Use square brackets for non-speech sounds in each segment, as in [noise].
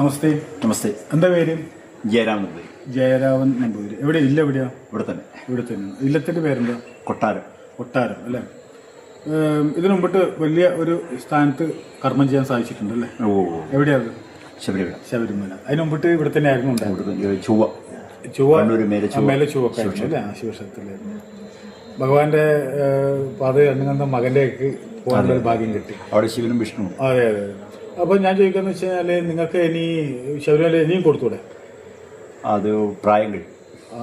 നമസ്തേ. നമസ്തേ. എന്താ പേര്? ജയരാമൻ നമ്പൂരി. ജയരാമൻ നമ്പൂതിരി എവിടെ? ഇല്ല എവിടെയാ? ഇവിടെ തന്നെ. ഇവിടെ തന്നെ. ഇല്ലത്തിന്റെ പേരെന്താ? കൊട്ടാരം. കൊട്ടാരം അല്ലേ? ഇതിനു മുമ്പിട്ട് വലിയ ഒരു സ്ഥാനത്ത് കർമ്മം ചെയ്യാൻ സാധിച്ചിട്ടുണ്ട് അല്ലേ? ഓ. എവിടെയാ അത്? ശബരിമല. ശബരിമല. അതിനു മുമ്പിട്ട് ഇവിടെ തന്നെ ആയിരുന്നു ചുവ ചൊവ്വ. ചുവ മേലെ ചുവ. അല്ലേ? ശിവക്ഷേത്രത്തിലായിരുന്നു ഭഗവാന്റെ പാത കണ്ണുകണ്ട മകന്റെയൊക്കെ പോകാനുള്ള ഒരു ഭാഗ്യം കിട്ടി. അവിടെ ശിവനും വിഷ്ണു അതെ അതെ. അപ്പോൾ ഞാൻ ചോദിക്കുന്നത് വെച്ച് കഴിഞ്ഞാൽ നിങ്ങൾക്ക് ഇനി ശബരിമല ഇനിയും കൊടുത്തൂടെ? അത് പ്രായം കഴിഞ്ഞു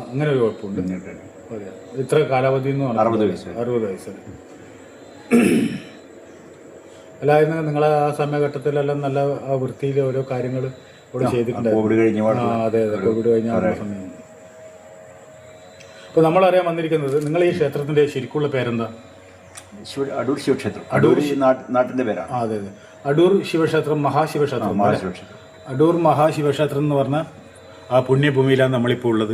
അങ്ങനെ ഒരു കുഴപ്പമുണ്ട്. അതെ. ഇത്ര കാലാവധി എന്ന് പറഞ്ഞാൽ അറുപത് വയസ്സ്. അറുപത് വയസ്സ്. അല്ലായിരുന്നു നിങ്ങളെ ആ സമയഘട്ടത്തിലെല്ലാം നല്ല ആ വൃത്തിയിൽ ഓരോ കാര്യങ്ങൾ ഇവിടെ ചെയ്തിട്ടുണ്ട്. കോവിഡ് കഴിഞ്ഞ ആ അതെ അതെ. കോവിഡ് കഴിഞ്ഞ ആ സമയം. അപ്പോൾ നമ്മളറിയാൻ വന്നിരിക്കുന്നത് നിങ്ങൾ ഈ ക്ഷേത്രത്തിന്റെ ശരിക്കുള്ള പേരെന്താ? ശിവ അടൂർ ശിവക്ഷേത്രം. അടൂർ നാട്ടിന്റെ പേരാണ്. ആ അതെ അതെ. അടൂർ ശിവക്ഷേത്രം മഹാശിവക്ഷേത്രം അടൂർ മഹാശിവക്ഷേത്രം എന്ന് പറഞ്ഞാൽ ആ പുണ്യഭൂമിയിലാണ് നമ്മളിപ്പോൾ ഉള്ളത്.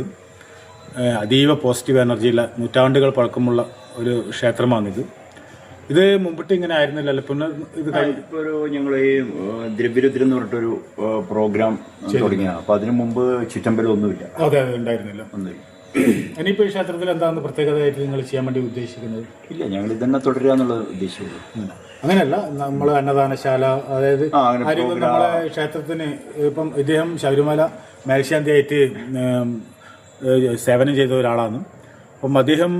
അതീവ പോസിറ്റീവ് എനർജിയുള്ള നൂറ്റാണ്ടുകൾ പഴക്കമുള്ള ഒരു ക്ഷേത്രമാണിത്. ഇത് മുമ്പിട്ട് ഇങ്ങനെ ആയിരുന്നില്ലല്ലോ പിന്നെ ഇത് ഇപ്പോൾ ഇപ്പൊ ഒരു ഞങ്ങൾ ഈ ദ്രവ്യരുദ്രം എന്ന് പറഞ്ഞിട്ടൊരു പ്രോഗ്രാം തുടങ്ങിയതാണ് അപ്പൊ അതിനു മുമ്പ് ചുറ്റമ്പലം ഒന്നുമില്ല. അതെ അതെ ഉണ്ടായിരുന്നില്ല. ഒന്നുമില്ല. ഇനിയിപ്പോൾ ഈ ക്ഷേത്രത്തിൽ എന്താണെന്ന് പ്രത്യേകതയായിട്ട് നിങ്ങൾ ചെയ്യാൻ വേണ്ടി ഉദ്ദേശിക്കുന്നത്? ഇല്ല ഞങ്ങൾ ഇതന്നെ തുടരുക എന്നുള്ളത് ഉദ്ദേശിച്ചുള്ളൂ അങ്ങനെയല്ല നമ്മൾ അന്നദാനശാല അതായത് ആരും നമ്മളെ ക്ഷേത്രത്തിന് ഇപ്പം ഇദ്ദേഹം ശബരിമല മേൽശാന്തിയായിട്ട് ആയിട്ട് സേവനം ചെയ്ത ഒരാളാണ്. അപ്പം അദ്ദേഹം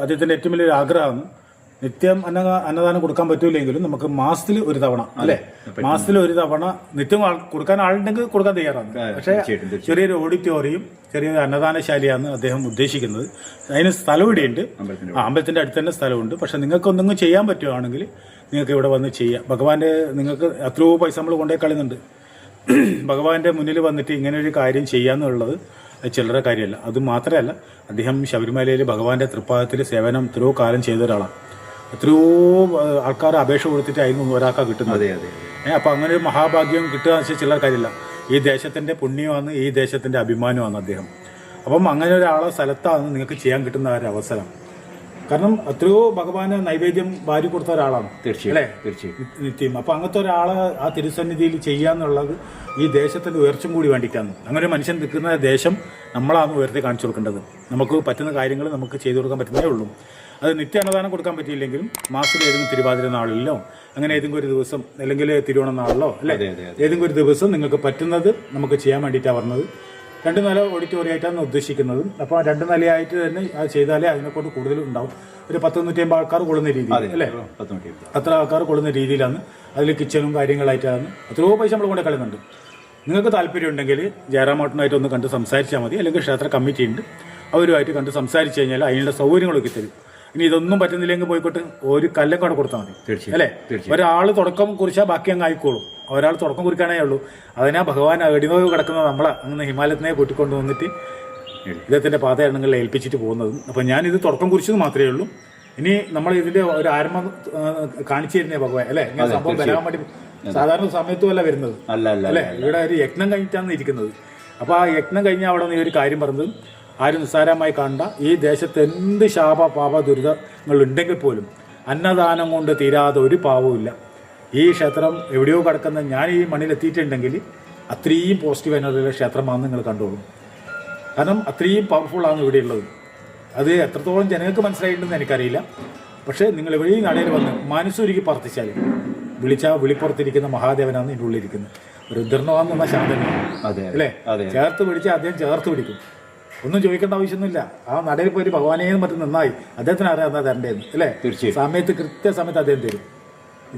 അദ്ദേഹത്തിന്റെ ഏറ്റവും വലിയൊരു ആഗ്രഹമാണ്. നിത്യം അന്ന അന്നദാനം കൊടുക്കാൻ പറ്റൂലെങ്കിലും നമുക്ക് മാസത്തിൽ ഒരു തവണ അല്ലേ? മാസത്തിൽ ഒരു തവണ നിത്യം കൊടുക്കാൻ ആളുണ്ടെങ്കിൽ കൊടുക്കാൻ തയ്യാറാണ്. പക്ഷേ ചെറിയൊരു ഓഡിറ്റോറിയം ചെറിയൊരു അന്നദാനശാലയാണ് അദ്ദേഹം ഉദ്ദേശിക്കുന്നത്. അതിന് സ്ഥലം ഇവിടെയുണ്ട്. അമ്പലത്തിന്റെ അടുത്ത്. തന്നെ സ്ഥലമുണ്ട്. പക്ഷെ നിങ്ങൾക്ക് ഒന്നും ചെയ്യാൻ പറ്റുവാണെങ്കിൽ നിങ്ങൾക്ക് ഇവിടെ വന്ന് ചെയ്യാം. ഭഗവാന്റെ നിങ്ങൾക്ക് എത്രയോ പൈസ നമ്മൾ കൊണ്ടേ കളയുന്നുണ്ട്. [clears throat] ഭഗവാന്റെ മുന്നിൽ വന്നിട്ട് ഇങ്ങനെ ഒരു കാര്യം ചെയ്യാന്നുള്ളത് ചിലരുടെ കാര്യമല്ല. അത് മാത്രമല്ല അദ്ദേഹം ശബരിമലയിൽ ഭഗവാന്റെ തൃപ്പാദത്തിൽ സേവനം എത്രയോ കാലം ചെയ്ത ഒരാളാണ്. എത്രയോ ആൾക്കാർ അപേക്ഷ കൊടുത്തിട്ട് അതിൽ ഒരാൾക്കാണ് കിട്ടുന്നത്. അതെ അതെ ഏ, അപ്പൊ അങ്ങനെ ഒരു മഹാഭാഗ്യം കിട്ടുക എന്ന് വെച്ചാൽ ചിലർ കാര്യമില്ല. ഈ ദേശത്തിന്റെ പുണ്യമാണ് ഈ ദേശത്തിന്റെ അഭിമാനമാണ് അദ്ദേഹം. അപ്പം അങ്ങനെ ഒരാളെ സ്ഥലത്താണ് നിങ്ങൾക്ക് ചെയ്യാൻ കിട്ടുന്ന ഒരവസരം ഒരു അവസരം. കാരണം എത്രയോ ഭഗവാന് നൈവേദ്യം വാരി കൊടുത്ത ഒരാളാണ്. തീർച്ചയായും നിത്യം. അപ്പൊ അങ്ങനത്തെ ഒരാളെ ആ തിരുസന്നിധിയിൽ ചെയ്യാന്നുള്ളത് ഈ ദേശത്തിന്റെ ഉയർച്ചും കൂടി വേണ്ടിയിട്ടാണ്. അങ്ങനെ ഒരു മനുഷ്യൻ നിൽക്കുന്ന ദേശം നമ്മളാണ് ഉയർത്തി കാണിച്ചു കൊടുക്കേണ്ടത്. നമുക്ക് പറ്റുന്ന കാര്യങ്ങൾ നമുക്ക് ചെയ്തു കൊടുക്കാൻ പറ്റുന്നേ ഉള്ളൂ. അത് നിത്യ അന്നദാനം കൊടുക്കാൻ പറ്റിയില്ലെങ്കിലും മാസത്തിൽ ഏതെങ്കിലും തിരുവാതിര നാളിലോ അങ്ങനെ ഏതെങ്കിലും ഒരു ദിവസം അല്ലെങ്കിൽ തിരുവോണം നാളിലോ അല്ലേ? ഏതെങ്കിലും ഒരു ദിവസം നിങ്ങൾക്ക് പറ്റുന്നത് നമുക്ക് ചെയ്യാൻ വേണ്ടിയിട്ടാണ് പറഞ്ഞത്. രണ്ട് നില ഓഡിറ്റോറിയം ആയിട്ടാണ് ഉദ്ദേശിക്കുന്നത്. അപ്പോൾ രണ്ട് നിലയായിട്ട് തന്നെ അത് ചെയ്താലേ അതിനെക്കൊണ്ട് കൂടുതൽ ഉണ്ടാവും. ഒരു പത്ത് നൂറ്റി അമ്പത് ആൾക്കാർ കൊള്ളുന്ന രീതി അല്ലേ. അത്ര ആൾക്കാർ കൊള്ളുന്ന രീതിയിലാണ്. അതിൽ കിച്ചണും കാര്യങ്ങളായിട്ടാണ്. എത്രയോ പൈസ നമ്മൾ കൊണ്ട് കളയുന്നുണ്ട്. നിങ്ങൾക്ക് താല്പര്യം ഉണ്ടെങ്കിൽ ജയറാമോട്ടനായിട്ട് ഒന്ന് കണ്ട് സംസാരിച്ചാൽ മതി. അല്ലെങ്കിൽ ക്ഷേത്ര കമ്മിറ്റി ഉണ്ട് അവരുമായിട്ട് കണ്ട് സംസാരിച്ചു കഴിഞ്ഞാൽ അതിനുള്ള സൗകര്യങ്ങളൊക്കെ തരും. ഇനി ഇതൊന്നും പറ്റുന്നില്ലെങ്കിൽ പോയിക്കോട്ടെ. ഒരു കല്ലൊക്കെ അവിടെ കൊടുത്താൽ മതി. അല്ലേ? ഒരാൾ തുടക്കം കുറിച്ചാൽ ബാക്കി അങ്ങ് ആയിക്കോളും. ഒരാൾ തുടക്കം കുറിക്കാനേ ഉള്ളൂ. അതിനാ ഭഗവാൻ അടിനോവ് കിടക്കുന്ന നമ്മളെ അങ്ങനെ ഹിമാലയത്തിനെ കൂട്ടിക്കൊണ്ട് വന്നിട്ട് ഇദ്ദേഹത്തിന്റെ പാതയാണെങ്കിൽ ഏൽപ്പിച്ചിട്ട് പോകുന്നത്. അപ്പം ഞാൻ ഇത് തുടക്കം കുറിച്ചത് മാത്രമേ ഉള്ളൂ. ഇനി നമ്മൾ ഇതിന്റെ ഒരു ആരംഭം കാണിച്ചു തരുന്നേ ഭഗവാൻ. അല്ലേ? ഇങ്ങനെ സംഭവം വരാൻ വേണ്ടി സാധാരണ സമയത്തും അല്ല വരുന്നത് അല്ല? ഇവിടെ ഒരു യജ്ഞം കഴിഞ്ഞിട്ടാണ് ഇരിക്കുന്നത്. അപ്പോൾ ആ യജ്ഞം കഴിഞ്ഞ അവിടെ നിന്ന് ഈ ഒരു കാര്യം പറഞ്ഞത്. ആരും നിസ്സാരമായി കാണണ്ട ഈ ദേശത്ത് എന്ത് ശാപ പാപ ദുരിതങ്ങൾ ഉണ്ടെങ്കിൽ പോലും അന്നദാനം കൊണ്ട് തീരാതെ ഒരു പാവവുമില്ല ഈ ക്ഷേത്രം എവിടെയോ കിടക്കുന്ന ഞാൻ ഈ മണ്ണിലെത്തിയിട്ടുണ്ടെങ്കിൽ അത്രയും പോസിറ്റീവ് എനർജിയുള്ള ക്ഷേത്രമാണെന്ന് നിങ്ങൾ കണ്ടോളൂ. കാരണം അത്രയും പവർഫുള്ളാണ് ഇവിടെ ഉള്ളത്. അത് എത്രത്തോളം ജനങ്ങൾക്ക് മനസ്സിലായിട്ടുണ്ടെന്ന് എനിക്കറിയില്ല. പക്ഷേ നിങ്ങൾ എവിടെയും നടയിൽ വന്ന് മനസ്സൊരുക്കി പ്രാർത്ഥിച്ചാൽ വിളിച്ചാൽ വിളിപ്പുറത്തിരിക്കുന്ന മഹാദേവനാണ് ഇതിന്റെ ഉള്ളിലിരിക്കുന്നത് രുദ്രനോ എന്നുള്ള ശാന്തനാണ് അതെ അല്ലേ? ചേർത്ത് പിടിച്ച് അദ്ദേഹം ചേർത്ത് പിടിക്കും. ഒന്നും ചോദിക്കേണ്ട ആവശ്യമൊന്നുമില്ല. ആ നടയിൽ പോയി ഭഗവാനെയും മറ്റും നന്നായി. അദ്ദേഹത്തിന് അറിയാം എന്താ തരേണ്ടതെന്ന് അല്ലേ? തീർച്ചയായും. സമയത്ത് കൃത്യസമയത്ത് അദ്ദേഹം തരും.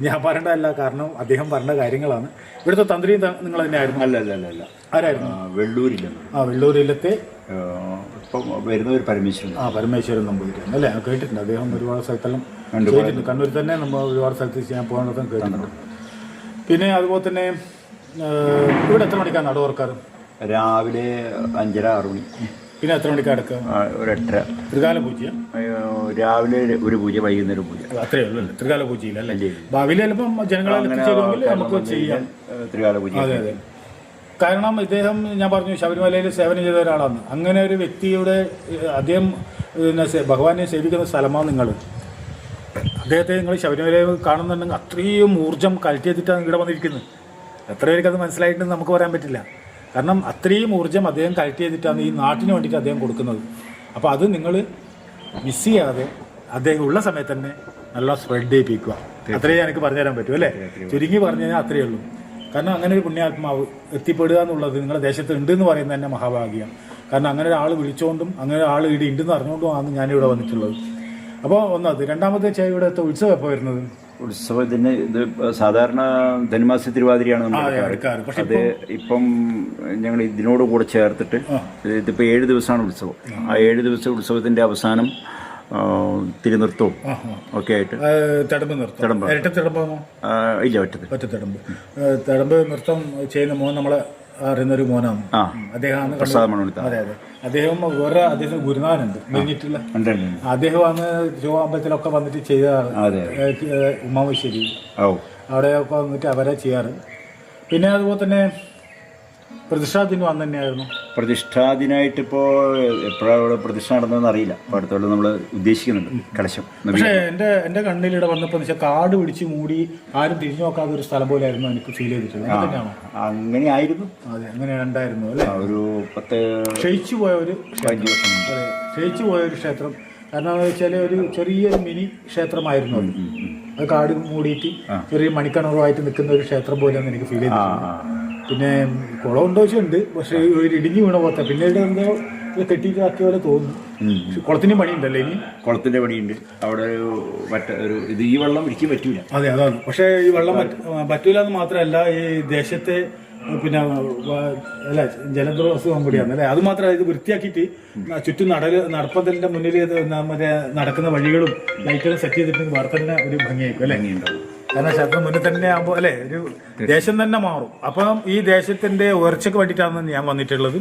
ഞാൻ പറയേണ്ടതല്ല കാരണം അദ്ദേഹം പറഞ്ഞ കാര്യങ്ങളാണ്. ഇവിടുത്തെ തന്ത്രി നിങ്ങൾ തന്നെയായിരുന്നു? അല്ല അല്ല അല്ല അല്ല. ആരായിരുന്നു? ആ, ആ വെള്ളൂരിലത്തെ ഇപ്പം വരുന്ന ഒരു പരമേശ്വരൻ. ആ പരമേശ്വരൻ നമ്പൂതിരിയാണ് അല്ലേ? കേട്ടിട്ടുണ്ട്. അദ്ദേഹം ഒരുപാട് സ്ഥലത്തെല്ലാം കേട്ടിട്ടുണ്ട്. കണ്ണൂരിൽ തന്നെ നമ്മൾ ഒരുപാട് സ്ഥലത്ത് ഞാൻ പോകേണ്ടതും കേട്ടിട്ടുണ്ട്. പിന്നെ അതുപോലെ തന്നെ ഇവിടെ എത്ര മണിക്കാണ് നട തുറക്കാറ്? രാവിലെ അഞ്ചര ആറ് മണി. പിന്നെ എത്ര മണിക്ക് അടക്കം? ആ, ഒരു എട്ടര. ത്രികാല പൂജ? രാവിലെ ഒരു പൂജ വൈകുന്നേരം പൂജ. അത്രയേ ഉള്ളൂ അല്ലേ? ത്രികാല പൂജയില്ലേ ഭാവിയിൽ ചിലപ്പം ജനങ്ങളെ നമുക്ക് ചെയ്യാം. ത്രികാല പൂജ. അതെ അതെ. കാരണം ഇദ്ദേഹം ഞാൻ പറഞ്ഞു ശബരിമലയിൽ സേവനം ചെയ്ത ഒരാളാണ്. അങ്ങനെ ഒരു വ്യക്തിയുടെ അദ്ദേഹം ഭഗവാനെ സേവിക്കുന്ന സ്ഥലമാണ് നിങ്ങൾ അദ്ദേഹത്തെ നിങ്ങൾ ശബരിമലയിൽ കാണുന്നുണ്ടെങ്കിൽ അത്രയും ഊർജം കലറ്റിയെത്തിയിട്ടാണ് ഇവിടെ വന്നിരിക്കുന്നത്. എത്ര പേർക്ക് അത് മനസ്സിലായിട്ടുണ്ടെന്ന് നമുക്ക് പറയാൻ പറ്റില്ല. കാരണം അത്രയും ഊർജം അദ്ദേഹം കളക്ട് ചെയ്തിട്ടാണ് ഈ നാട്ടിന് വേണ്ടിയിട്ട് അദ്ദേഹം കൊടുക്കുന്നത്. അപ്പോൾ അത് നിങ്ങൾ മിസ് ചെയ്യാതെ അദ്ദേഹം ഉള്ള സമയത്ത് തന്നെ നല്ല സ്പ്രെഡ് ചെയ്യിപ്പിക്കുക. അത്രയും എനിക്ക് പറഞ്ഞു തരാൻ പറ്റും അല്ലേ? ചുരുങ്ങി പറഞ്ഞു കഴിഞ്ഞാൽ അത്രയേ ഉള്ളൂ. കാരണം അങ്ങനെ ഒരു പുണ്യാത്മാവ് എത്തിപ്പെടുക എന്നുള്ളത് നിങ്ങളുടെ ദേശത്ത് ഉണ്ട് എന്ന് പറയുന്നത് തന്നെ മഹാഭാഗ്യം. കാരണം അങ്ങനെ ഒരാൾ വിളിച്ചുകൊണ്ടും അങ്ങനെ ഒരാൾ ഇവിടെ ഉണ്ടെന്ന് അറിഞ്ഞുകൊണ്ടുമാണ് ഞാനിവിടെ വന്നിട്ടുള്ളത്. അപ്പോൾ ഒന്നത് രണ്ടാമത്തെ ചായ ഇവിടെ ഉത്സവം എപ്പോൾ വരുന്നത്? ഉത്സവത്തിന് ഇത് സാധാരണ ധനുമാസ തിരുവാതിരയാണ് നമ്മൾ പക്ഷെ അത് ഇപ്പം ഞങ്ങൾ ഇതിനോട് കൂടെ ചേർത്തിട്ട് ഇതിപ്പോൾ ഏഴ് ദിവസമാണ് ഉത്സവം. ആ. ഏഴ് ദിവസം ഉത്സവത്തിന്റെ അവസാനം തിരുനിർത്തവും ഒക്കെ ആയിട്ട് തിടമ്പ് നൃത്തം. ഇരട്ട ഇല്ല ഒറ്റ തിടമ്പ് തിടമ്പ് നൃത്തം ചെയ്യുന്ന മോൻ നമ്മളെ അറിയുന്ന ഒരു മോനാണ് അദ്ദേഹമാണ് കണ്ടു- മണോളിത്ത അതെ അതെ. അദ്ദേഹം വേറെ അദ്ദേഹം ഗുരുനാഥനുണ്ട്. ഉണ്ട്. അദ്ദേഹമാണ് ശിവാമ്പലത്തിലൊക്കെ വന്നിട്ട് ചെയ്തതാണ് അതെ അവിടെ ഒക്കെ അവിടെയൊക്കെ വന്നിട്ട് അവരെ ചെയ്യാറ്. പിന്നെ അതുപോലെ തന്നെ പ്രതിഷ്ഠാദിനം അന്ന് തന്നെയായിരുന്നു. പ്രതിഷ്ഠാദിനായിട്ട് ഇപ്പോൾ എപ്പോഴാണ് ഇവിടെ പ്രതിഷ്ഠ നടന്നതെന്ന് അറിയില്ല. അപ്പോൾ അടുത്തോളം നമ്മൾ ഉദ്ദേശിക്കുന്നുണ്ട് കലശം. പക്ഷേ എന്റെ എന്റെ കണ്ണിലിടെ വന്നപ്പോൾ വെച്ചാൽ കാട് പിടിച്ച് മൂടി ആരും തിരിഞ്ഞു നോക്കാത്ത ഒരു സ്ഥലം പോലെയായിരുന്നു എനിക്ക് ഫീൽ ചെയ്തിട്ടുള്ളത്. അങ്ങനെ ആയിരുന്നു അതെ അങ്ങനെ ഉണ്ടായിരുന്നു അല്ലേ ഒരു പത്ത് ക്ഷയിച്ചു പോയ ഒരു ക്ഷയിച്ചു പോയ ഒരു ക്ഷേത്രം. കാരണം എന്താ വെച്ചാൽ ഒരു ചെറിയൊരു മിനി ക്ഷേത്രമായിരുന്നു അത്. അത് കാട് മൂടിയിട്ട് ചെറിയ മണിക്കണറുമായിട്ട് നിൽക്കുന്ന ഒരു ക്ഷേത്രം പോലെയാണ് എനിക്ക് ഫീൽ ആ. പിന്നെ കുളം ഉണ്ടോ ഉണ്ട് പക്ഷേ ഒരു ഇടിഞ്ഞു വീണ പോലത്തെ പിന്നീട് എന്തോ കെട്ടിയിട്ടാക്കിയ പോലെ തോന്നുന്നു. കുളത്തിന്റെ പണിയുണ്ടല്ലേ ഇനി? കുളത്തിന്റെ പണിയുണ്ട്. അവിടെ ഒരു ഒരു ഇത് ഈ വെള്ളം ഒരിക്കലും പറ്റൂല. അതെ അതാണ്. പക്ഷേ ഈ വെള്ളം പറ്റ- പറ്റൂല എന്ന് മാത്രമല്ല ഈ ദേശത്തെ പിന്നെ അല്ല ജലദ്രോസുഖം കൂടിയാണ് അല്ലേ? അത് മാത്രമല്ല ഇത് വൃത്തിയാക്കിയിട്ട് ചുറ്റും നടൽ നടപ്പന്തലിന്റെ മുന്നിൽ മറ്റേ നടക്കുന്ന വഴികളും ലൈറ്റുകളും സെറ്റ് ചെയ്തിട്ട് വേറെ ഒരു ഭംഗിയായിരിക്കും അല്ലേ? ഭംഗിയുണ്ടാവും. കാരണം ശബ്ദം മുന്നിൽ തന്നെ ആകുമ്പോൾ അല്ലേ? ഒരു ദേശം തന്നെ മാറും. അപ്പം ഈ ദേശത്തിന്റെ ഉയർച്ചയ്ക്ക് വേണ്ടിയിട്ടാണ് ഞാൻ വന്നിട്ടുള്ളത്.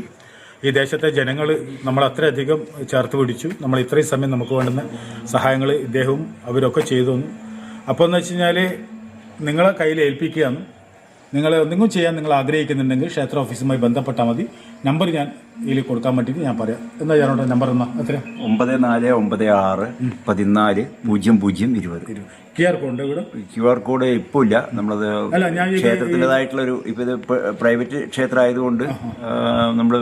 ഈ ദേശത്തെ ജനങ്ങൾ നമ്മൾ അത്രയധികം ചേർത്ത് പിടിച്ചു. നമ്മൾ ഇത്രയും സമയം നമുക്ക് വേണ്ടുന്ന സഹായങ്ങൾ ഇദ്ദേഹവും അവരൊക്കെ ചെയ്തു തന്നു. അപ്പോൾ എന്ന് വെച്ച് കഴിഞ്ഞാൽ നിങ്ങളെ കയ്യിൽ ഏൽപ്പിക്കുകയാണ്. നിങ്ങൾ എന്തെങ്കിലും ചെയ്യാൻ നിങ്ങൾ ആഗ്രഹിക്കുന്നുണ്ടെങ്കിൽ ക്ഷേത്ര ഓഫീസുമായി ബന്ധപ്പെട്ടാൽ മതി. നമ്പർ ഞാൻ ഇതിൽ കൊടുക്കാൻ വേണ്ടിയിട്ട് ഞാൻ പറയാം. എന്താ ഞാനോട് നമ്പർ എന്നാ എത്ര ഒമ്പത് നാല് ഒമ്പത് ആറ് പതിനാല് പൂജ്യം പൂജ്യം ഇരുപത്. ക്യു ആർ കോഡ് ഇവിടെ. ക്യു ആർ കോഡ് ഇപ്പോൾ ഇല്ല. നമ്മളത് അല്ല ഞാൻ ക്ഷേത്രത്തിന്റെതായിട്ടുള്ള ഒരു ഇപ്പൊ ഇത് പ്രൈവറ്റ് ക്ഷേത്രം ആയതുകൊണ്ട് നമ്മൾ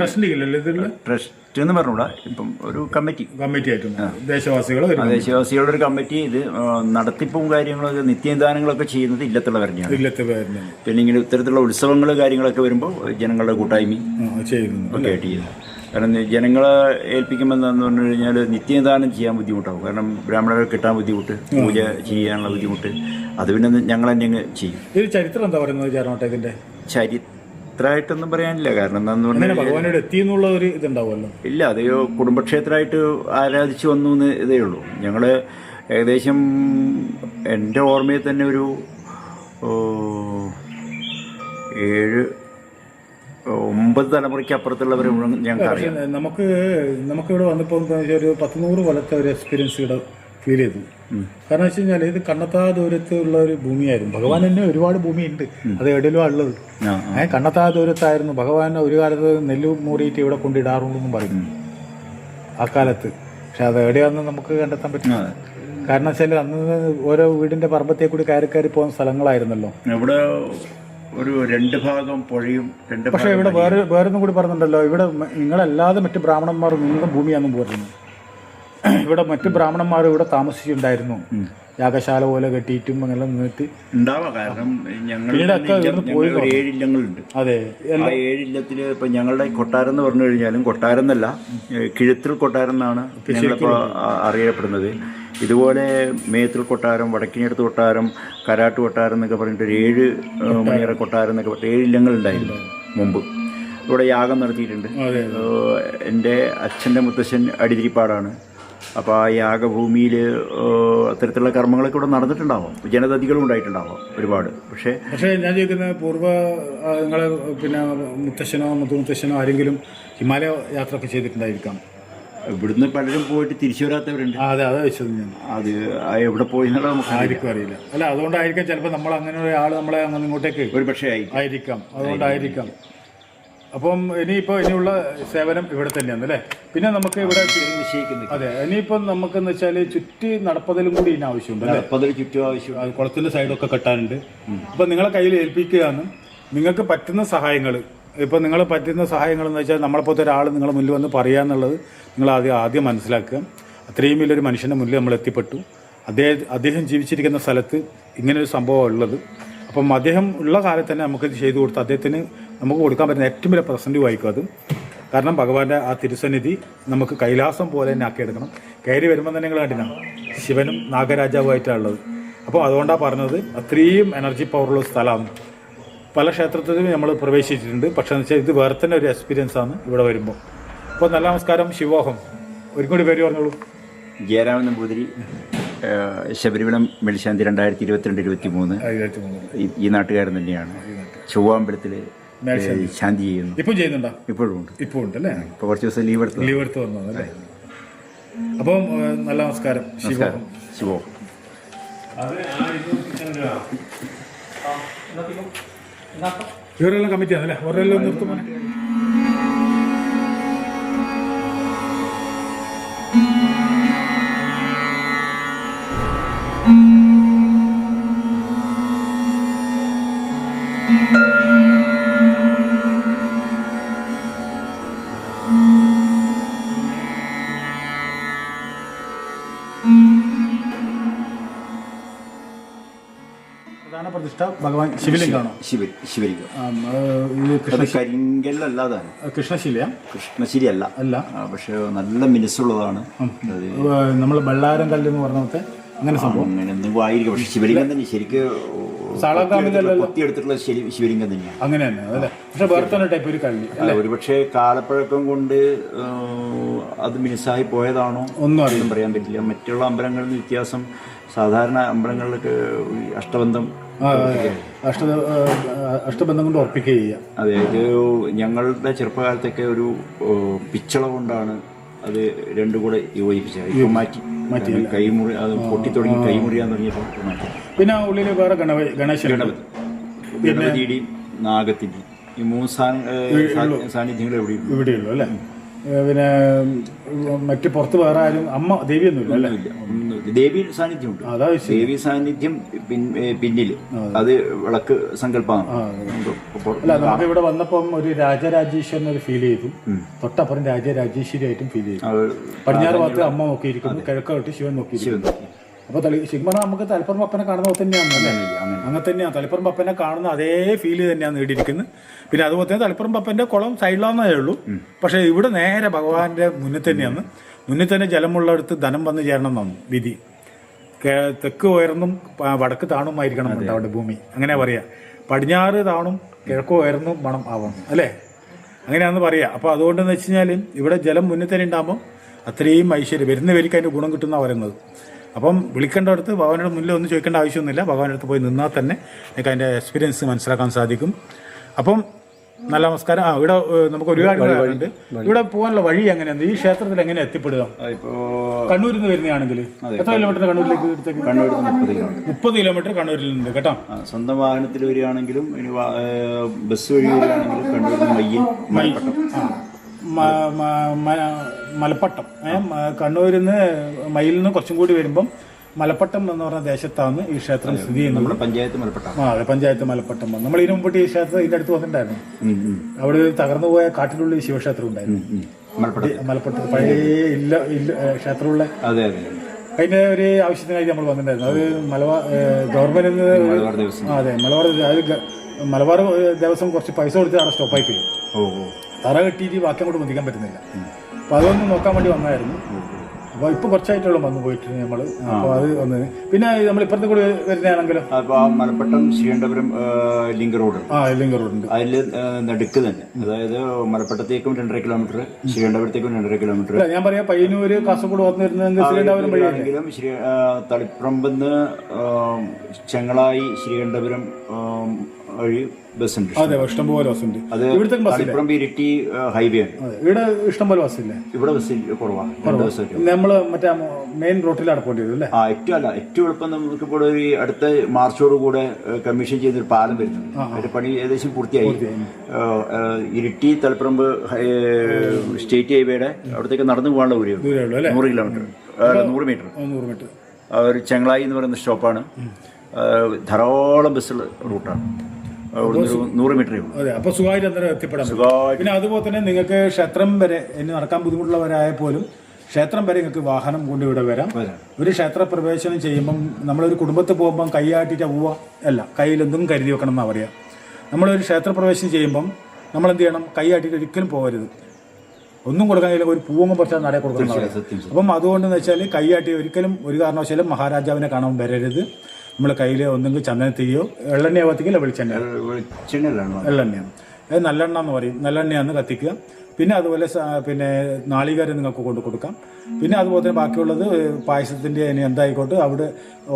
ട്രസ്റ്റിന്റെ ഇല്ലല്ലോ ഇതിൽ ട്രസ്റ്റ് എന്ന് പറഞ്ഞൂടാ ഇപ്പം ഒരു കമ്മിറ്റി. കമ്മിറ്റി ആയിട്ടും ദേശവാസികൾ ദേശവാസികളുടെ ഒരു കമ്മിറ്റി. ഇത് നടത്തിപ്പും കാര്യങ്ങളൊക്കെ നിത്യനിദാനങ്ങളൊക്കെ ചെയ്യുന്നത് ഇല്ലത്തുള്ളവരെയാണ് ഇല്ലത്തെ പേരിലാണ് പിന്നെ ഇങ്ങനെ ഇത്തരത്തിലുള്ള ഉത്സവങ്ങൾ കാര്യങ്ങളൊക്കെ വരുമ്പോൾ ജനങ്ങളുടെ കൂട്ടായ്മയും ചെയ്യുന്നു. ഒക്കെ ആയിട്ട് ചെയ്യുന്നത് കാരണം ജനങ്ങളെ ഏൽപ്പിക്കുമ്പോൾ എന്താന്ന് പറഞ്ഞു കഴിഞ്ഞാൽ നിത്യനിദാനം ചെയ്യാൻ ബുദ്ധിമുട്ടാവും. കാരണം ബ്രാഹ്മണരെ കിട്ടാൻ ബുദ്ധിമുട്ട് പൂജ ചെയ്യാനുള്ള ബുദ്ധിമുട്ട്. അത് പിന്നെ ഞങ്ങൾ തന്നെ ചെയ്യും. ചരിത്രം എന്താ പറയുന്നത് ചേർന്നോട്ടേക്കിന്റെ ചരിത്രമായിട്ടൊന്നും പറയാനില്ല. കാരണം എന്താന്ന് അങ്ങനെ പറഞ്ഞാൽ ഭഗവാനോട് എത്തി എന്നുള്ള ഒരു ഇതുണ്ടാവുമല്ലോ? ഇല്ല അത് കുടുംബക്ഷേത്രമായിട്ട് ആരാധിച്ചു വന്നു എന്ന് ഇതേ ഉള്ളൂ. ഞങ്ങൾ ഏകദേശം എന്റെ ഓർമ്മയിൽ തന്നെ ഒരു ഓ, ഏഴ് ഒമ്പത് തലമുറയ്ക്ക് അപ്പുറത്തുള്ളവരെ മുഴുവൻ നമുക്ക് നമുക്ക് നമുക്കിവിടെ വന്നപ്പോൾ എന്താ വെച്ചാൽ ഒരു പത്ത് നൂറ് കൊല്ലത്തെ ഒരു എക്സ്പീരിയൻസ് ഇവിടെ ഫീൽ ചെയ്തു. കാരണം വെച്ച് കഴിഞ്ഞാൽ ഇത് കണ്ണത്താ ദൂരത്തുള്ള ഒരു ഭൂമിയായിരുന്നു. ഭഗവാൻ തന്നെ ഒരുപാട് ഭൂമിയുണ്ട്. അത് എവിടെയും ഉള്ളത്. ഏ കണ്ണത്താ ദൂരത്തായിരുന്നു. ഭഗവാൻ ഒരു കാലത്ത് നെല്ല് മൂറിയിട്ട് ഇവിടെ കൊണ്ടിടാറുണ്ടെന്നും പറയുന്നു ആ കാലത്ത്. പക്ഷെ അത് എവിടെയാണെന്ന് നമുക്ക് കണ്ടെത്താൻ പറ്റില്ല. കാരണം വെച്ചാൽ അന്ന് ഓരോ വീടിന്റെ പറമ്പത്തെ കൂടി കയറി കയറി പോകുന്ന സ്ഥലങ്ങളായിരുന്നല്ലോ. ഇവിടെ ഒരു രണ്ട് ഭാഗം പുഴയും രണ്ട് പക്ഷെ ഇവിടെ വേറെ വേറൊന്നും കൂടി പറഞ്ഞിട്ടുണ്ടല്ലോ. ഇവിടെ നിങ്ങളല്ലാതെ മറ്റു ബ്രാഹ്മണന്മാർ നിങ്ങളുടെ ഭൂമിയാണെന്നും പറഞ്ഞു ഇവിടെ മറ്റു ബ്രാഹ്മണന്മാർ ഇവിടെ താമസിച്ചിട്ടുണ്ടായിരുന്നു. യാഗശാല പോലെ കെട്ടിയിട്ടും അങ്ങനെ നിന്നിട്ട് ഉണ്ടാവാം. കാരണം ഞങ്ങൾ ഏഴില്ലങ്ങളുണ്ട്. അതെ. ആ ഏഴില്ലത്തിൽ ഇപ്പൊ ഞങ്ങളുടെ കൊട്ടാരം എന്ന് പറഞ്ഞു കഴിഞ്ഞാലും കൊട്ടാരം എന്നല്ല കിഴത്തിൽ കൊട്ടാരം എന്നാണ് ഞങ്ങളിപ്പോ അറിയപ്പെടുന്നത്. ഇതുപോലെ മേത്തിൽ കൊട്ടാരം വടക്കിനടുത്ത് കൊട്ടാരം കരാട്ട് കൊട്ടാരം എന്നൊക്കെ പറഞ്ഞിട്ട് ഒരു ഏഴ് മണിയറ കൊട്ടാരം എന്നൊക്കെ പറഞ്ഞിട്ട് ഏഴ് ഉണ്ടായിരുന്നു മുമ്പ്. ഇവിടെ യാഗം നടത്തിയിട്ടുണ്ട്. എന്റെ അച്ഛന്റെ മുത്തശ്ശൻ അടിതിരിപ്പാടാണ്. അപ്പോൾ ആ യാഗഭൂമിയിൽ അത്തരത്തിലുള്ള കർമ്മങ്ങളൊക്കെ ഇവിടെ നടന്നിട്ടുണ്ടാവാം. ജനതതികളും ഉണ്ടായിട്ടുണ്ടാവാം ഒരുപാട്. പക്ഷേ പക്ഷേ ഞാൻ ചോദിക്കുന്ന പൂർവ നിങ്ങളെ പിന്നെ മുത്തശ്ശനോ മുത്തുമുത്തശ്ശനോ ആരെങ്കിലും ഹിമാലയ യാത്ര ഒക്കെ ചെയ്തിട്ടുണ്ടായിരിക്കാം. ഇവിടുന്ന് പലരും പോയിട്ട് തിരിച്ചു വരാത്തവരുണ്ട്. അതെ അതെ വെച്ചത് ഞാൻ. അത് എവിടെ പോയി നമുക്ക് ആയിരിക്കും അറിയില്ല. അല്ല അതുകൊണ്ടായിരിക്കാം ചിലപ്പോൾ നമ്മൾ അങ്ങനെ ഒരാൾ നമ്മളെ അങ്ങനെ ഇങ്ങോട്ടേക്ക് ഒരു പക്ഷേ ആയി ആയിരിക്കാം. അതുകൊണ്ടായിരിക്കാം. അപ്പം ഇനിയിപ്പോൾ ഇനിയുള്ള സേവനം ഇവിടെ തന്നെയാണ് അല്ലേ? പിന്നെ നമുക്ക് ഇവിടെ നിശ്ചയിക്കുന്നത് അതെ ഇനിയിപ്പം നമുക്കെന്ന് വെച്ചാൽ ചുറ്റി നടപ്പതിലും കൂടി ഇതിന് ആവശ്യമുണ്ട് നടപ്പതിൽ ചുറ്റും ആവശ്യം കുളത്തിന്റെ സൈഡൊക്കെ കെട്ടാനുണ്ട്. അപ്പം നിങ്ങളെ കയ്യിൽ ഏൽപ്പിക്കുകയാണ് നിങ്ങൾക്ക് പറ്റുന്ന സഹായങ്ങൾ. ഇപ്പൊ നിങ്ങൾ പറ്റുന്ന സഹായങ്ങൾ എന്ന് വെച്ചാൽ നമ്മളെപ്പോലത്തെ ഒരാൾ നിങ്ങളെ മുന്നിൽ വന്ന് പറയുക എന്നുള്ളത് നിങ്ങൾ ആദ്യം ആദ്യം മനസ്സിലാക്കുക. അത്രയും വലിയൊരു മനുഷ്യന്റെ മുന്നിൽ നമ്മൾ എത്തിപ്പെട്ടു. അദ്ദേഹം അദ്ദേഹം ജീവിച്ചിരിക്കുന്ന സ്ഥലത്ത് ഇങ്ങനെ ഒരു സംഭവം ഉള്ളത്. അപ്പം അദ്ദേഹം ഉള്ള കാലത്ത് തന്നെ നമുക്ക് ചെയ്തു കൊടുത്ത് അദ്ദേഹത്തിന് നമുക്ക് കൊടുക്കാൻ പറ്റുന്ന ഏറ്റവും വലിയ പ്രസന്റീവ് ആയിക്കും അത്. കാരണം ഭഗവാന്റെ ആ തിരുസന്നിധി നമുക്ക് കൈലാസം പോലെ തന്നെ ആക്കിയെടുക്കണം. കയറി വരുമ്പോൾ തന്നെ നിങ്ങൾ കണ്ടിനാണ് ശിവനും നാഗരാജാവുമായിട്ടാണ് ഉള്ളത് അപ്പോൾ അതുകൊണ്ടാണ് പറഞ്ഞത് അത്രയും എനർജി പവറുള്ള സ്ഥലമാണ്. പല ക്ഷേത്രത്തിലും നമ്മൾ പ്രവേശിച്ചിട്ടുണ്ട്. പക്ഷേ എന്ന് വെച്ചാൽ ഇത് വേറെ തന്നെ ഒരു എക്സ്പീരിയൻസ് ആണ് ഇവിടെ വരുമ്പോൾ. അപ്പോൾ നല്ല നമസ്കാരം ശിവോഹം. ഒരു കൂടി പേര് പറഞ്ഞോളൂ. ജയരാമൻ നമ്പൂതിരി ശബരിമല മെഡിശാന്തി മെളിശാന്തി രണ്ടായിരത്തി ഇരുപത്തിരണ്ട് ഇരുപത്തി മൂന്ന് ഈ- ഈ നാട്ടുകാരൻ തന്നെയാണ്. ചൊവ്വാമ്പലത്തിൽ ശാന്തി ചെയ്യുന്നു. ഇപ്പം ചെയ്യുന്നുണ്ടോ? ഇപ്പോഴും ഉണ്ട്. ഇപ്പോൾ ഉണ്ട് അല്ലേ ഇപ്പോൾ കുറച്ച് ദിവസം ലീവ് എടുത്തു. ലീവ് എടുത്ത് വന്നു അല്ലേ? അപ്പം നല്ല നമസ്കാരം. ശിവോ. ശിവോ. ഇവരെല്ലാം കമ്മിറ്റിയാണ് അല്ലേ ഒരെല്ലാം നിർത്തും പ്രധാന പ്രതിഷ്ഠ? ഭഗവാൻ ശിവലിംഗമാണോ ശിവ ശിവലിംഗം. അത് കരിങ്കല്ലല്ലാതാണ്. കൃഷ്ണശിലയാണ് കൃഷ്ണശിരി അല്ല. അല്ല. പക്ഷേ നല്ല മിനുസുള്ളതാണ്. നമ്മൾ ബള്ളാരം കല്ല് എന്ന് പറഞ്ഞത്തെ അങ്ങനെ സംഭവം. അങ്ങനെ എന്തെങ്കിലും ആയിരിക്കും. പക്ഷെ ശിവലിംഗം തന്നെ ശരിക്കും. കൊത്തിയെടുത്തിട്ടുള്ള ശിവലിംഗം തന്നെയാണ് അങ്ങനെ തന്നെ അതല്ലേ? പക്ഷെ വേറെ തന്നെ ടൈപ്പ് ഒരു കല്ല് അല്ല? ഒരുപക്ഷെ കാലപ്പഴക്കം കൊണ്ട് അത് മിനുസായി പോയതാണോ? ഒന്നും അറിയാൻ പറയാൻ പറ്റില്ല. മറ്റുള്ള അമ്പലങ്ങളിൽ നിന്ന് വ്യത്യാസം സാധാരണ അമ്പലങ്ങളിലൊക്കെ അഷ്ടബന്ധം അഷ്ട അഷ്ടബന്ധം കൊണ്ട് ഉറപ്പിക്കുക ചെയ്യുക ഇത് ഞങ്ങളുടെ ചെറുപ്പകാലത്തൊക്കെ ഒരു പിച്ചള കൊണ്ടാണ് അത് രണ്ടും കൂടെ യോജിപ്പിച്ചത്. ഇപ്പം മാറ്റി. കാരണം കൈമുറി അത് പൊട്ടി തുടങ്ങി കൈമുറിയാൻ തുടങ്ങിയപ്പോൾ മാറ്റി. പിന്നെ ഉള്ളിൽ വേറെ ഗണപതി ഗണേശൻ. ഗണപതി. ഗണപതിയുടെയും നാഗത്തിന്റെയും ഈ മൂന്ന് സാന്നിധ്യങ്ങൾ എവിടെയും ഇവിടെയുള്ളൂ അല്ലേ? പിന്നെ മറ്റു പുറത്ത് വേറെ ആരും അമ്മ ദേവിയൊന്നുമില്ല അല്ലേ. ദേവി സാന്നിധ്യമുണ്ട്. അതാ ദേവി സാന്നിധ്യം പിന്നിൽ അത്. വിളക്ക് സങ്കല്പമാണ് അല്ല നമുക്ക് ഇവിടെ വന്നപ്പം ഒരു രാജരാജേശ്വരൻ ഒരു ഫീൽ ചെയ്തു. തൊട്ടപ്പുറം രാജരാജേശ്വരി ആയിട്ടും ഫീൽ ചെയ്തു പടിഞ്ഞാറ് ഭാഗത്ത് അമ്മ നോക്കിയിരിക്കുന്നു കിഴക്കോട്ട് ശിവൻ നോക്കിയിരിക്കുന്നു. അപ്പൊ തളി സിഗ്മ നമുക്ക് തലപ്പുറം അപ്പനെ കാണുന്ന പോലെ തന്നെയാണ് അങ്ങനെ തന്നെയാണ് തളിപ്പുറം അപ്പനെ കാണുന്ന അതേ ഫീൽ തന്നെയാണ് നേടിയിരിക്കുന്നത് പിന്നെ അതുപോലെ തന്നെ തളിപ്പുറം അപ്പന്റെ കുളം സൈഡിലാന്നേ ഉള്ളൂ. പക്ഷെ ഇവിടെ നേരെ ഭഗവാന്റെ മുന്നിൽ തന്നെയാണ് മുന്നിൽ തന്നെ ജലമുള്ളടുത്ത് ധനം വന്നു ചേരണം എന്നാണ് വിധി. തെക്ക് ഉയർന്നും വടക്ക് താണുമായിരിക്കണം അവിടെ ഭൂമി. അങ്ങനെ പറയാ. പടിഞ്ഞാറ് താണും കിഴക്ക് ഉയർന്നും മണം ആവണം അല്ലേ? അങ്ങനെയാണെന്ന് പറയാം. അപ്പോൾ അതുകൊണ്ടെന്ന് വെച്ച് കഴിഞ്ഞാൽ ഇവിടെ ജലം മുന്നിൽ തന്നെ ഉണ്ടാകുമ്പോൾ അത്രയും ഐശ്വര്യം വരുന്ന വരിക്ക് അതിന്റെ ഗുണം കിട്ടുന്ന പറയുന്നത്. അപ്പം വിളിക്കേണ്ടടുത്ത് ഭഗവാനോട് മുന്നിൽ ഒന്നും ചോദിക്കേണ്ട ആവശ്യമൊന്നുമില്ല. ഭഗവാന്റെ അടുത്ത് പോയി നിന്നാൽ തന്നെ എനിക്ക് അതിന്റെ എക്സ്പീരിയൻസ് മനസ്സിലാക്കാൻ സാധിക്കും. അപ്പം നല്ല നമസ്കാരം. ആ ഇവിടെ നമുക്ക് ഒരുപാട് ഉണ്ട് ഇവിടെ പോകാനുള്ള വഴി എങ്ങനെയാണ് ഈ ക്ഷേത്രത്തിൽ എങ്ങനെ എത്തിപ്പെടുക? കണ്ണൂരിൽ നിന്ന് വരുന്നതാണെങ്കിൽ എത്ര കിലോമീറ്റർ കണ്ണൂരിലേക്ക് കണ്ണൂരിൽ മുപ്പത് കിലോമീറ്റർ മുപ്പത് കിലോമീറ്റർ കണ്ണൂരിൽ നിന്ന് കേട്ടോ? സ്വന്തം വാഹനത്തിൽ വരികയാണെങ്കിലും ഇനി ബസ് വഴി വരികയാണെങ്കിലും കണ്ണൂരിൽ നിന്ന് മയ്യിൽ മലപ്പട്ടം മലപ്പട്ടം. കണ്ണൂരിൽ നിന്ന് മയിൽ നിന്ന് കുറച്ചും കൂടി വരുമ്പം മലപ്പട്ടം എന്ന് പറഞ്ഞ ദേശത്താണ് ഈ ക്ഷേത്രം സ്ഥിതി ചെയ്യുന്നത്. നമ്മുടെ പഞ്ചായത്ത് മലപ്പട്ടം. ആ അതെ പഞ്ചായത്ത് മലപ്പട്ടം നമ്മൾ ഇതിനു മുമ്പിട്ട് ഈ ക്ഷേത്രം ഇതിന്റെ അടുത്ത് വന്നിട്ടുണ്ടായിരുന്നു. അവിടെ തകർന്നു പോയ കാട്ടിലുള്ള ശിവക്ഷേത്രം ഉണ്ടായിരുന്നു. മലപ്പട്ടം പഴയ ഇല്ല ഇല്ല ക്ഷേത്രമുള്ള അതെ അതെ. അതിന്റെ ഒരു ആവശ്യത്തിനായി നമ്മൾ വന്നിട്ടുണ്ടായിരുന്നു. അത് മലബാർ ഗവൺമെന്റ് അതെ മലബാർ അത് മലബാർ ദിവസം കുറച്ച് പൈസ കൊടുത്ത് അവിടെ സ്റ്റോപ്പായി പോയി. തറ കെട്ടിയിട്ട് ബാക്കി അങ്ങോട്ട് പൊതിക്കാൻ പറ്റുന്നില്ല. അപ്പൊ അതൊന്ന് നോക്കാൻ വേണ്ടി വന്നായിരുന്നു. അപ്പൊ ഇപ്പൊ കുറച്ചായിട്ടുള്ള വന്നു പോയിട്ട് നമ്മൾ. അപ്പൊ അത് വന്ന് പിന്നെ നമ്മൾ ഇപ്പുറത്തെ കൂടി വരുന്നതാണെങ്കിലും? അപ്പോൾ മലപ്പട്ടം ശ്രീകണ്ഠപുരം ലിങ്ക് റോഡ്. ആ ലിങ്ക് റോഡ് റോഡുണ്ട്. അതിൽ നടുക്ക് തന്നെ. അതായത് മലപ്പട്ടത്തേക്കും രണ്ടര കിലോമീറ്റർ ശ്രീകണ്ഠപുരത്തേക്കും രണ്ടര കിലോമീറ്റർ ഞാൻ പറയാം പയ്യന്നൂര് കാസർഗോഡ് വന്നു ശ്രീകണ്ഠപുരം വഴിയാണെങ്കിലും ശ്രീ ആ, ചെങ്ങളായി ശ്രീകണ്ഠപുരം ആ, ബസ് ഉണ്ട്. അതെ ഇഷ്ടംപോലെ ഉണ്ട്. അത് ഇവിടുത്തെ ഇരിട്ടി ഹൈവേ ആണ്. ഇവിടെ ഇഷ്ടംപോലെ ബസ്സില്ലേ ഇവിടെ ബസ് കുറവാണ് നമ്മൾ ബസ് മറ്റേ മെയിൻ റോട്ടിലാണ് പോകേണ്ടി വരും അല്ലേ? ആ ഏറ്റവും അല്ല ഏറ്റവും എളുപ്പം നമുക്ക് ഇപ്പോൾ ഒരു അടുത്ത മാർച്ചോട് കൂടെ കമ്മീഷൻ ചെയ്തൊരു പാലം വരുന്നുണ്ട്. അതിന്റെ പണി ഏകദേശം പൂർത്തിയായി. ഇരിട്ടി തളിപ്പറമ്പ് സ്റ്റേറ്റ് ഹൈവേയുടെ അവിടത്തേക്ക് നടന്നു പോകാനുള്ള ഒരു നൂറ് കിലോമീറ്റർ നൂറ് മീറ്റർ ഒരു ചെങ്ങളായി എന്ന് പറയുന്ന സ്റ്റോപ്പാണ് ധാരാളം ബസ്സുള്ള റൂട്ടാണ്. നൂറ് മീറ്ററേ ഉള്ളൂ. അതെ അപ്പൊ സുഖമായിട്ട് അന്നേരം എത്തിപ്പെടാൻ പറ്റും. പിന്നെ അതുപോലെ തന്നെ നിങ്ങൾക്ക് ക്ഷേത്രം വരെ ഇനി നടക്കാൻ ബുദ്ധിമുട്ടുള്ളവരായ പോലും ക്ഷേത്രം വരെ നിങ്ങൾക്ക് വാഹനം കൊണ്ട് ഇവിടെ വരാം. ഒരു ക്ഷേത്ര പ്രവേശനം ചെയ്യുമ്പം നമ്മളൊരു കുടുംബത്തിൽ പോകുമ്പം കൈയാട്ടിട്ട് പോവുക അല്ല കയ്യിൽ എന്തും കരുതി വെക്കണം എന്നാ പറയുക നമ്മളൊരു ക്ഷേത്ര പ്രവേശനം ചെയ്യുമ്പം നമ്മൾ എന്ത് ചെയ്യണം? കൈയാട്ടിട്ട് ഒരിക്കലും പോകരുത്. ഒന്നും കൊടുക്കാൻ കഴിയില്ല ഒരു പൂവങ്ങ് പറിച്ചാൽ നടയെ കൊടുക്കണം അപ്പം അതുകൊണ്ടെന്ന് വെച്ചാൽ കൈയാട്ടി ഒരിക്കലും ഒരു കാരണവശാലും മഹാരാജാവിനെ കാണാൻ വരരുത്. നമ്മൾ കയ്യിൽ ഒന്നെങ്കിൽ ചന്ദനത്തിരിയോ എള്ളെണ്ണയോ കത്തിക്കില്ല വെളിച്ചെണ്ണ വെളിച്ചെണ്ണയിലാണ് എള്ളെണ്ണയാണ് അത് നല്ലെണ്ണ എന്ന് പറയും. നല്ലെണ്ണയാണ് കത്തിക്കുക. പിന്നെ അതുപോലെ പിന്നെ നാളികേരം നിങ്ങൾക്ക് കൊണ്ടു കൊടുക്കാം. പിന്നെ അതുപോലെ തന്നെ ബാക്കിയുള്ളത് പായസത്തിന്റെ ഇനി എന്തായിക്കോട്ടെ അവിടെ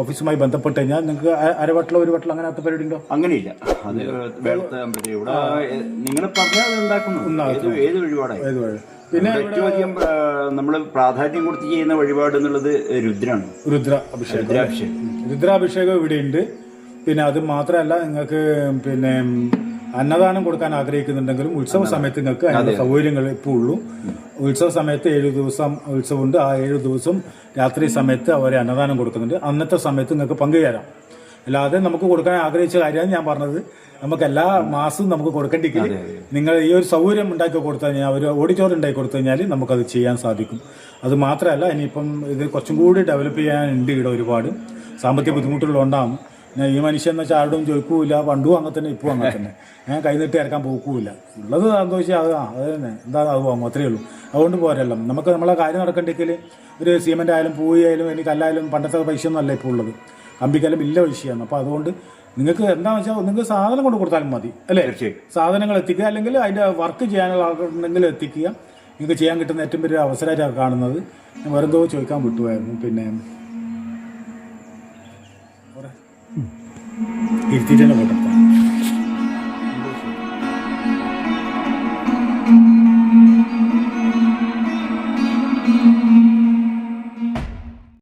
ഓഫീസുമായി ബന്ധപ്പെട്ട് കഴിഞ്ഞാൽ നിങ്ങൾക്ക് അരവട്ടല ഒരു വട്ടലോ അങ്ങനെ അത്ര പരിപാടി ഉണ്ടോ? അങ്ങനെയില്ല. അത് നിങ്ങൾ പറഞ്ഞാൽ ഏത് ഏത് വഴിപാടായി? ഏത് വഴി? പിന്നെ ഏറ്റവും അധികം നമ്മൾ പ്രാധാന്യം കൊടുത്ത് ചെയ്യുന്ന വഴിപാട് എന്നുള്ളത് രുദ്രാണ്. രുദ്ര അഭിഷേകം രുദ്രാഭിഷേകം. രുദ്രാഭിഷേകം ഇവിടെ ഉണ്ട് പിന്നെ അത് മാത്രമല്ല നിങ്ങൾക്ക് പിന്നെ അന്നദാനം കൊടുക്കാൻ ആഗ്രഹിക്കുന്നുണ്ടെങ്കിലും ഉത്സവ സമയത്ത് നിങ്ങൾക്ക് അതിന്റെ സൗകര്യങ്ങൾ ഇപ്പോൾ ഉള്ളൂ. ഉത്സവ സമയത്ത് ഏഴ് ദിവസം ഉത്സവമുണ്ട് ആ ഏഴ് ദിവസം രാത്രി സമയത്ത് അവരെ അന്നദാനം കൊടുക്കുന്നുണ്ട്. അന്നത്തെ സമയത്ത് നിങ്ങൾക്ക് പങ്കുചേരാം അല്ലാതെ നമുക്ക് കൊടുക്കാൻ ആഗ്രഹിച്ച കാര്യമാണ് ഞാൻ പറഞ്ഞത്. നമുക്ക് എല്ലാ മാസവും നമുക്ക് കൊടുക്കേണ്ടി നിങ്ങൾ ഈ ഒരു സൗകര്യം ഉണ്ടാക്കി കൊടുത്തു കഴിഞ്ഞാൽ ഒരു ഓഡിറ്റോറിയം ഉണ്ടാക്കി കൊടുത്തു കഴിഞ്ഞാൽ നമുക്കത് ചെയ്യാൻ സാധിക്കും. അത് മാത്രമല്ല ഇനിയിപ്പം ഇത് കുറച്ചും കൂടി ഡെവലപ്പ് ചെയ്യാനുണ്ട് ഇവിടെ ഒരുപാട്. സാമ്പത്തിക ബുദ്ധിമുട്ടുകളുണ്ടാകും ഞാൻ ഈ മനുഷ്യൻ എന്ന് വെച്ചാൽ ആരോടും ചോദിക്കൂല പണ്ടും അങ്ങനെ തന്നെ ഇപ്പോൾ അങ്ങനെ തന്നെ. ഞാൻ കൈനീട്ടി ഇറക്കാൻ പോക്കൂല ഉള്ളത് എന്താ വെച്ചാൽ അത് ആ, അത് തന്നെ. എന്താ അത് വാങ്ങും അത്രയേ ഉള്ളൂ. അതുകൊണ്ട് പോരല്ലോ. നമുക്ക് നമ്മളെ കാര്യം നടക്കണ്ടെങ്കിൽ ഒരു സിമെന്റ് ആയാലും പൂയി ആയാലും എനിക്ക് കല്ലായാലും പണ്ടത്തെ പൈസ ഒന്നും അല്ല ഇപ്പോൾ ഉള്ളത്. കമ്പിക്കാലും ഇല്ല പൈസയാണ് അപ്പോൾ അതുകൊണ്ട് നിങ്ങൾക്ക് എന്താണെന്ന് വെച്ചാൽ നിങ്ങൾക്ക് സാധനം കൊണ്ട് കൊടുത്താലും മതി. അല്ലേ? സാധനങ്ങൾ എത്തിക്കുക അല്ലെങ്കിൽ അതിന്റെ വർക്ക് ചെയ്യാനുള്ള ആൾക്കാരുണ്ടെങ്കിൽ എത്തിക്കുക. നിങ്ങൾക്ക് ചെയ്യാൻ കിട്ടുന്ന ഏറ്റവും വലിയ അവസരമായിട്ടാണ് കാണുന്നത്. ഞാൻ വേറെന്തോ ചോദിക്കാൻ വിട്ടുമായിരുന്നു പിന്നെ ಇರ್ತಿದ್ದೆಲ್ಲ ಕೊಟ್ಟಪ್ಪ